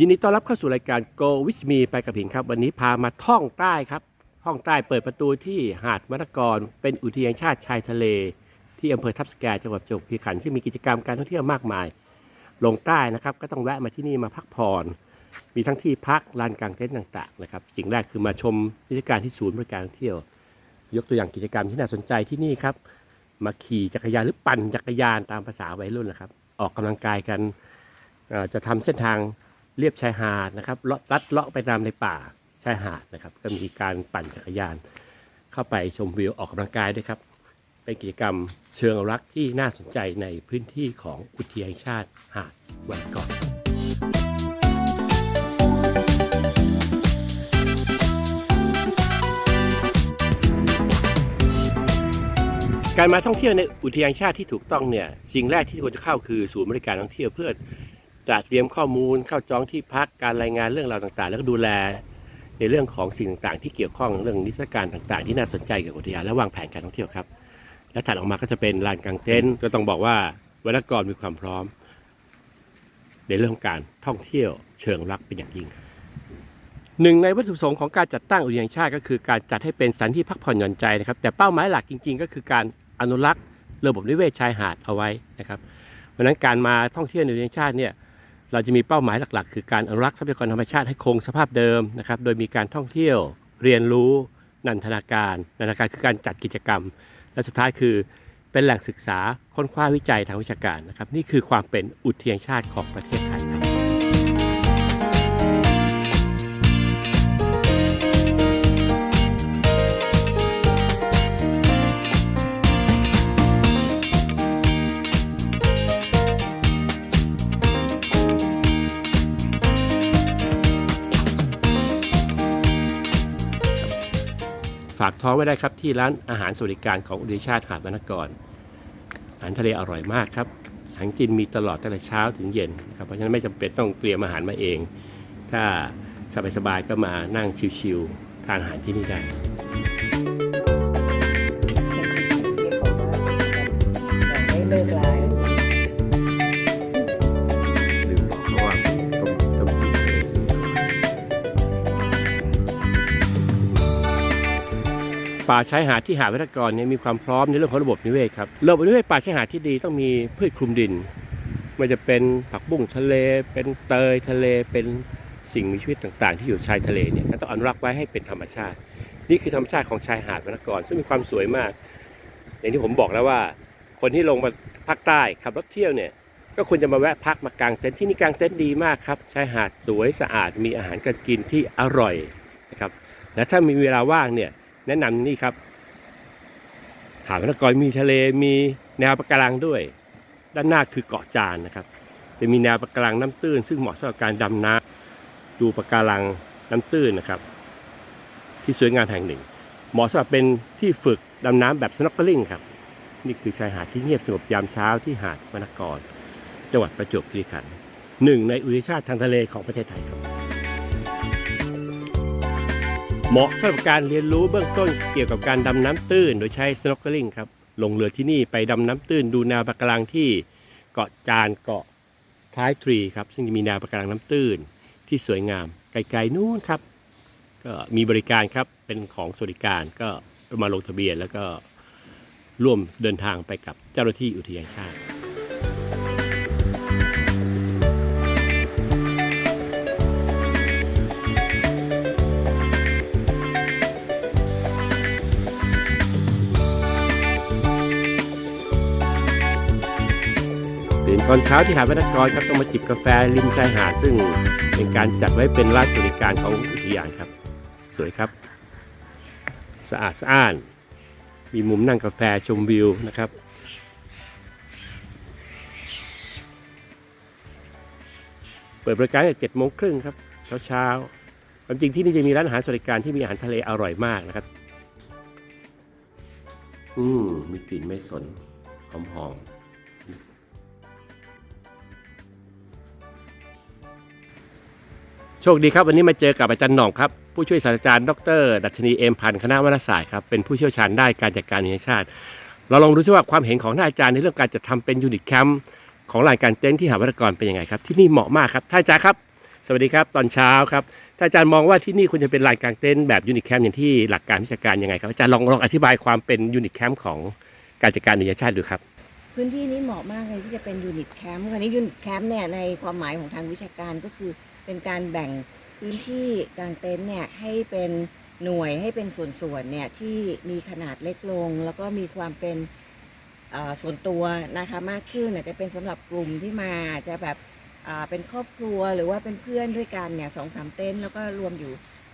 ยินดีต้อนรับเข้าสู่รายการ Go with me ไปกับผิงครับ วันนี้พามาท่องใต้ครับท่องใต้เปิดประตูที่หาดมะละกร เป็นอุทยานชาติชายทะเล ที่อำเภอทับสแกจังหวัดจวบคีขันธ์ซึ่งมีกิจกรรมการท่องเที่ยวมากมาย ลงใต้นะครับก็ต้องแวะมาที่นี่มาพักผ่อนมีทั้งที่พักลานกลางเต็นท์ต่างๆนะครับสิ่งแรกคือมาชมนิทรรศการที่ศูนย์บริการท่องเที่ยว ยกตัวอย่างกิจกรรมที่น่าสนใจที่นี่ครับ มาขี่จักรยานหรือปั่นจักรยานตามภาษาวัยรุ่นนะครับ ออกกำลังกายกันจะทำเส้นทาง เรียบชายหาดนะครับเลาะลัดเลาะไปตามในป่าชายหาดนะครับ ก็มีการปั่นจักรยาน เข้าไปชมวิวออกกำลังกายด้วยครับ เป็นกิจกรรมเชิงอนุรักษ์ที่น่าสนใจในพื้นที่ของอุทยานชาติหาดวันเก่อนการมาท่องเที่ยวในอุทยานชาติที่ถูกต้องเนี่ยสิ่งแรกที่ควรจะเข้าคือศูนย์บริการท่องเที่ยวเพื่อ จัดเตรียมข้อมูลเข้าจองที่พักการรายงานเรื่องราวต่างๆ แล้วก็ดูแลในเรื่องของสิ่งต่างๆ ที่เกี่ยวข้องเรื่องนิทรรศการต่างๆ ที่น่าสนใจเกี่ยวกับอุทยานและวางแผนการท่องเที่ยวครับ และถัดออกมาก็จะเป็นลานกลางเต็นท์ก็ต้องบอกว่าวัฒกรมีความพร้อม ในเรื่องการท่องเที่ยวเชิงรักเป็นอย่างยิ่งครับหนึ่งในวัตถุประสงค์ของการจัดตั้งอุทยานชาติ ก็คือการจัดให้เป็นสถานที่พักผ่อนหย่อนใจนะครับ แต่เป้าหมายหลักจริง ๆ ก็คือการอนุรักษ์ ระบบนิเวศชายหาดเอาไว้นะครับเพราะนั้นการมาท่องเที่ยวในอุทยานชาติเนี่ย เราจะมีเป้าหมายหลักๆ คือการอนุรักษ์ทรัพยากรธรรมชาติให้คงสภาพเดิมนะครับ โดยมีการท่องเที่ยวเรียนรู้ นันทนาการนันทนาการคือการจัดกิจกรรม และสุดท้ายคือเป็นแหล่งศึกษาค้นคว้าวิจัยทางวิชาการนะครับ นี่คือความเป็นอุทยานชาติของประเทศไทยครับากท้องไว้ได้ครับที่ร้านอาหารสวัสดิการของอุทยาชาติหาดมะนกรอาหารทะเลอร่อยมากครับอาหารกินมีตลอดตั้งแต่เช้าถึงเย็นนะครับเพราะฉะนั้นไม่จำเป็นต้องเตรียมอาหารมาเอง ถ้าสบายๆก็มานั่งชิวๆทานอาหารที่นี่ได้ ป่าชายหาดที่หาดวัฒกรเนี่ยมีความพร้อมในเรื่องของระบบนิเวศครับระบบนิเวศป่าชายหาดที่ดีต้องมีพืชคลุมดินไม่ว่าจะเป็นผักบุ้งทะเล เป็นเตยทะเลเป็นสิ่งมีชีวิตต่างๆ ที่อยู่ชายทะเลเนี่ยต้องอนุรักษ์ไว้ให้เป็นธรรมชาติ นี่คือธรรมชาติของชายหาดวัฒกรซึ่งมีความสวยมาก อย่างที่ผมบอกแล้วว่า คนที่ลงมาภาคใต้ขับรถเที่ยวเนี่ยก็ควรจะมาแวะพักมากางเต็นท์ที่นี่กางเต็นท์ดีมากครับชายหาดสวยสะอาดมีอาหารการกินที่อร่อยนะครับและถ้ามีเวลาว่างเนี่ย แนะนำนี่ครับหาดพระนครมีทะเลมีแนวปะการังด้วย ด้านหน้าคือเกาะจานนะครับ จะมีแนวปะการังน้ำตื้น ซึ่งเหมาะสำหรับการดำน้ำดูปะการังน้ำตื้นนะครับ ที่สวยงามแห่งหนึ่ง เหมาะสำหรับเป็นที่ฝึกดำน้ำแบบสโนว์เกิลิงครับ นี่คือชายหาดที่เงียบสงบยามเช้าที่หาดมณกรจังหวัดประจวบคีรีขันธ์หนึ่งในอุทยานชาติทางทะเลของประเทศไทยครับ เหมาะสำหรับการเรียนรู้เบื้องต้นเกี่ยวกับการดำน้ำตื้น โดยใช้ snorkeling ครับ ลงเรือที่นี่ไปดำน้ำตื้น ดูแนวปะการังที่เกาะจานเกาะท้ายทรีครับ ซึ่งจะมีแนวปะการังน้ำตื้น ที่สวยงามไกลๆนู้นครับ ก็มีบริการครับเป็นของสวัสดิการก็มาลงทะเบียนแล้วก็ร่วมเดินทางไปกับเจ้าหน้าที่อุทยานชาติ ตอนเช้าที่หาดวัฒนกรครับต้องมาจิบกาแฟริมชายหาดซึ่งเป็นการจัดไว้เป็นร้านบริการของอุทยานครับ สวยครับ สะอาดสะอ้าน มีมุมนั่งกาแฟชมวิวนะครับเปิดบริการตั้งแต่เจ็ดโมงครึ่งครับเช้าเช้าความจริงที่นี่จะมีร้านอาหารสวัสดิการที่มีอาหารทะเลอร่อยมากนะครับ อืมมีกลิ่นไม่สนหอมๆ โชคดีครับ วันนี้มาเจอกับอาจารย์หน่องครับ ผู้ช่วยศาสตราจารย์ดร ดัชนีเอ็มพันธ์คณะวรรณศาสตร์ครับ เป็นผู้เชี่ยวชาญด้านการจัดการอุทยานชาติ เราลองดูซิว่าความเห็นของท่านอาจารย์ในเรื่องการจัดทำเป็นยูนิตแคมป์ของลานการเต้นท์ที่หาวัตกรเป็นยังไงครับ ที่นี่เหมาะมากครับท่านอาจารย์ครับ สวัสดีครับตอนเช้าครับถ้านอาจารย์มองว่าที่นี่ควรจะเป็นลานกลางเต็นท์แบบยูนิตแคมป์อย่างที่หลักการวิชาการยังไงครับอาจารย์ลองลองอธิบายความเป็นยูนิตแคมป์ของการจัดการอุทยานชาติดูครับพื้นที่นี้เหมาะมากเลยที่จะเป็นยูนิตแคมป์คราวนี้ยูนิตแคมป์เนี่ยในความหมายของทางวิชาการก็คือ เป็นการแบ่งพื้นที่กลางเต็นท์เนี่ยให้เป็นหน่วยให้เป็นส่วนๆเนี่ยที่มีขนาดเล็กลง แล้วก็มีความเป็นเอ่อส่วนตัวนะคะมากขึ้นอาจจะเป็นสำหรับกลุ่มที่มาอาจจะแบบอ่าเป็นครอบครัวหรือว่าเป็นเพื่อนด้วยกันเนี่ยสองสามเต็นท์แล้วก็รวมอยู่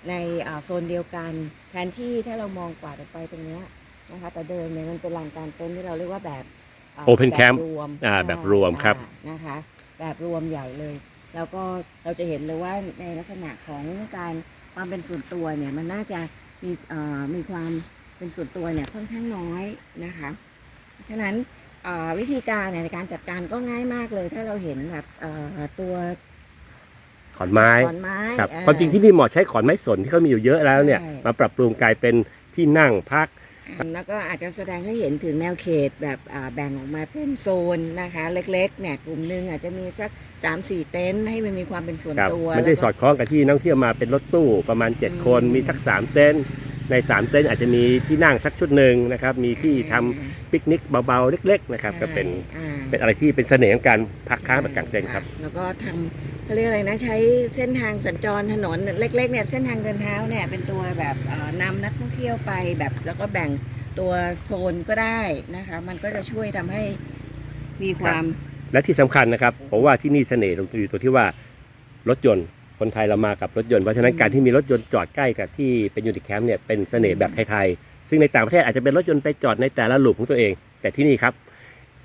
ในอ่าโซนเดียวกัน แทนที่ถ้าเรามองกวาดออกไปตรงเนี้ยนะคะแต่เดิมเนี่ยมันเป็นลานกลางเต็นท์ที่เราเรียกว่าแบบา Open แบบ camp รวมอ่าใช่แบบรวมครับอ่านะคะแบบรวมใหญ่เลย แล้วก็เราจะเห็นเลยว่าในลักษณะของการความเป็นส่วนตัวเนี่ยมันน่าจะมีเอ่อมีความเป็นส่วนตัวเนี่ยค่อนข้างน้อยนะคะ เพราะฉะนั้นเอ่อวิธีการเนี่ยในการจัดการก็ง่ายมากเลย ถ้าเราเห็นแบบเอ่อตัวขอนไม้ขอนไม้ครับเอ่อความจริงที่นี่เหมาะใช้ขอนไม้สนที่เขามีอยู่เยอะแล้วเนี่ยใช่มาปรับปรุงกลายเป็นที่นั่งพัก แล้วก็อาจจะแสดงให้เห็นถึงแนวเขตแบบอ่าแบ่งออกมาเป็นโซนนะคะ เล็กๆเนี่ยกลุ่มหนึ่งอาจจะมีสัก3-4เต็นท์ให้มันมีความเป็นส่วนครับตัวมันได้แล้วสก็อดคล้องกับที่นักท่องเที่ยวมาเป็นรถตู้ประมาณอืม7คนมีสัก3เต็นท์ใน3เต็นท์อาจจะมีที่นั่งสักชุดหนึ่งนะครับ มีที่ทำปิกนิกเบาๆเล็ก ๆ นะครับ ก็เป็นอ่าเป็นอะไรที่เป็นเสน่ห์ของการพักค้างแบบกลางเต็นท์ครับ แล้วก็ทำเขา เรียกอะไรนะใช้เส้นทางสัญจรถนนเล็กๆเนี่ยเส้นทางเดินเท้าเนี่ยเป็นตัวแบบเอ่อนำนักท่องเที่ยวไปแบบแล้วก็แบ่งตัวโซนก็ได้นะคะ มันก็จะช่วยทำให้มีความและที่สำคัญนะครับผมว่าที่นี่เสน่ห์ตรงอยู่ตัวที่ว่ารถยนต์คนไทยเรามากับรถยนต์เพราะฉะนั้นการที่มีรถยนต์จอดใกล้กับที่เป็นยูนิตแคมป์เนี่ยเป็นเสน่ห์แบบไทยๆซึ่งในต่างประเทศอาจจะเป็นรถยนต์ไปจอดในแต่ละหลุมของตัวเอง แต่ที่นี่ครับ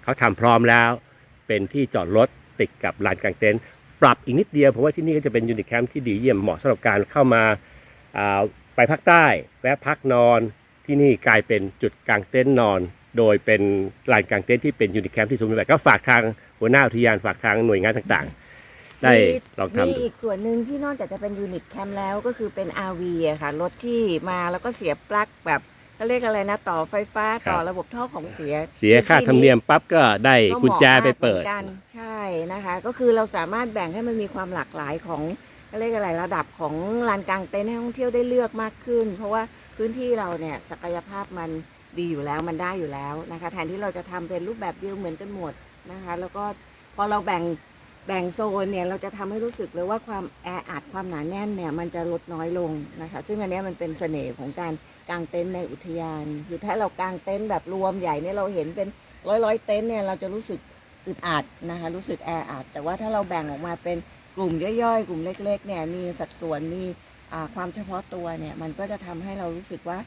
เขาทำพร้อมแล้วเป็นที่จอดรถติดกับลานกลางเต็นท์ ปรับอีกนิดเดียวเพราะว่าที่นี่ก็จะเป็นยูนิตแคมป์ที่ดีเยี่ยมเหมาะสำหรับการเข้ามาอ่าไปภาคใต้แวะพักนอนที่นี่กลายเป็นจุดกลางเต็นท์นอน โดยเป็นลานกลางเต็นท์ที่เป็นยูนิตแคมป์ที่สมบูรณ์แบบก็ฝากทางหัวหน้าอุทยานฝากทางหน่วยงานต่างๆ ได้ลองทำมีดูอีกส่วนหนึ่งที่นอกจากจะเป็นยูนิตแคมป์แล้วก็คือเป็น RV อะค่ะรถที่มาแล้วก็เสียปลั๊กแบบ เขาเรียกอะไรนะ ต่อไฟฟ้าครับ ต่อระบบท่อของเสียเสียค่าธรรมเนียมปั๊บก็ได้ก็เหมาะกุญแจไปเปิด มากหมือนกันใช่นะคะ ก็คือเราสามารถแบ่งให้มันมีความหลากหลายของเขาเรียกอะไรระดับของลานกลางเต็นท์ให้นักท่องเที่ยวได้เลือกมากขึ้น เพราะว่าพื้นที่เราเนี่ยศักยภาพมันดีอยู่แล้วมันได้อยู่แล้วนะคะ แทนที่เราจะทำเป็นรูปแบบเดียวเหมือนกันหมดนะคะ แล้วก็พอเราแบ่ง แบ่งโซนเนี่ยเราจะทำให้รู้สึกเลยว่าความแออัดความหนาแน่นเนี่ยมันจะลดน้อยลงนะคะซึ่งอันนี้มันเป็นเสน่ห์ของการกางเต็นท์ในอุทยาน คือถ้าเรากางเต็นท์แบบรวมใหญ่เนี่ยเราเห็นเป็นร้อยร้อยๆเต็นท์เนี่ยเราจะรู้สึกอึดอัดนะคะรู้สึกแออัดแต่ว่าถ้าเราแบ่งออกมาเป็นกลุ่มย่อยๆ กลุ่มเล็กๆเนี่ยมีสัดส่วนมีความเฉพาะตัวเนี่ยมันก็จะทำให้เรารู้สึกว่า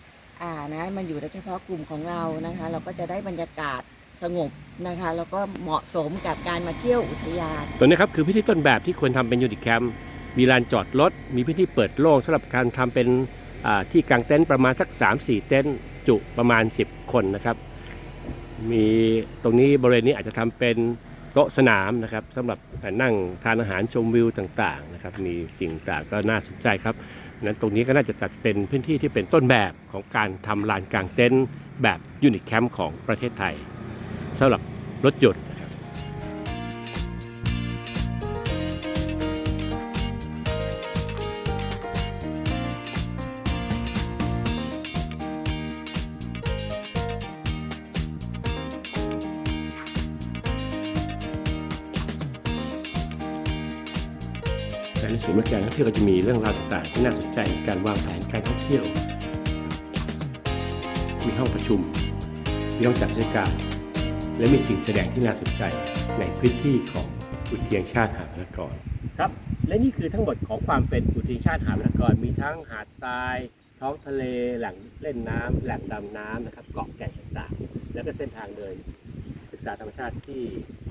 อ่านะมันอยู่ในเฉพาะกลุ่มของเรานะคะ เราก็จะได้บรรยากาศ สงบนะคะ แล้วก็เหมาะสมกับการมาเที่ยวอุทยาน ตัวนี้ครับคือพื้นที่ต้นแบบที่ควรทำเป็นยูนิตแคมป์มีลานจอดรถ มีพื้นที่เปิดโล่งสำหรับการทำเป็นอ่าที่กางเต็นท์ประมาณสัก 3-4 เต็นท์จุประมาณ 10 คนนะครับ มีตรงนี้บริเวณนี้อาจจะทำเป็นโต๊ะสนามนะครับสำหรับนั่งทานอาหารชมวิวต่างๆนะครับมีสิ่งต่างก็น่าสนใจครับนั้นตรงนี้ก็น่าจะจัดเป็นพื้นที่ที่เป็นต้นแบบของการทำลานกางเต็นท์แบบยูนิตแคมป์ของประเทศไทย สำหรับรถยนต์นะครับในศูนย์บริการท่องเที่ยวก็จะมีเรื่องราวต่างๆ ที่น่าสนใจการวางแผนการท่องเที่ยว มีห้องประชุม มีห้องจัดเทศกาล และมีสิ่งแสดงที่น่าสนใจในพื้นที่ของอุทยานชาติหาดพระนครครับ และนี่คือทั้งหมดของความเป็นอุทยานชาติหาดพระนครมีทั้งหาดทราย ท้องทะเลแหล่งเล่นน้ำแหล่งดำน้ำนะครับเกาะแก่งต่างๆ แล้วก็เส้นทางเดินศึกษาธรรมชาติที่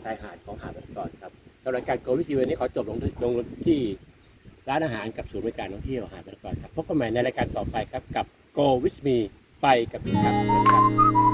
ชายหาดของหาดพระนครครับสำหรับการโกวิทีวันนี้ขอจบลงที่ลงที่ร้านอาหารกับศูนย์บริการท่องเที่ยวหาดพระนครครับพบกันใหม่ในรายการต่อไปครับกับ Go with me ไปกับพี่ครับ